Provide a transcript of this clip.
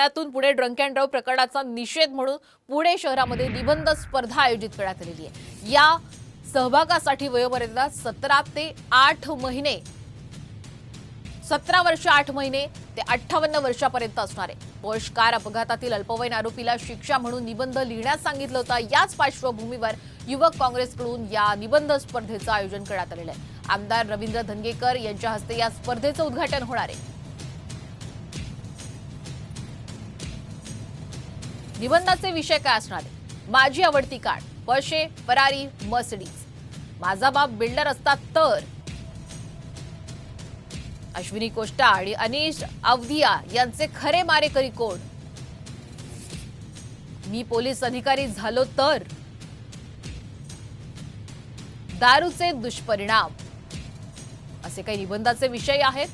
पुण्यातून Pune drunk and drive प्रकरणाचा निषेध म्हणून पुणे शहरामध्ये निबंध स्पर्धा आयोजित करण्यात आलेली आहे. या सहभागासाठी वयोमर्यादा सतरा ते आठ महिने सतरा वर्ष आठ महिने ते अठ्ठावन्न वर्षापर्यंत असणार आहे. पोर्श कार अपघातातील अल्पवयीन आरोपीला शिक्षा म्हणून निबंध लिहिण्यास सांगितलं होतं. याच पार्श्वभूमीवर युवक काँग्रेसकडून या निबंध स्पर्धेचं आयोजन करण्यात आलेलं आहे. आमदार रवींद्र धंगेकर यांच्या हस्ते या स्पर्धेचं उद्घाटन होणार आहे. निबंधाचे विषय काय असणार? आहे माझी आवडती कार पर्शे फरारी मर्सिडीज. माझा बाप बिल्डर असता तर? अश्विनी कोष्टा आणि अनिश अवधिया यांचे खरे मारेकरी कोण? मी पोलीस अधिकारी झालो तर? दारूचे दुष्परिणाम. असे काही निबंधाचे विषय आहेत?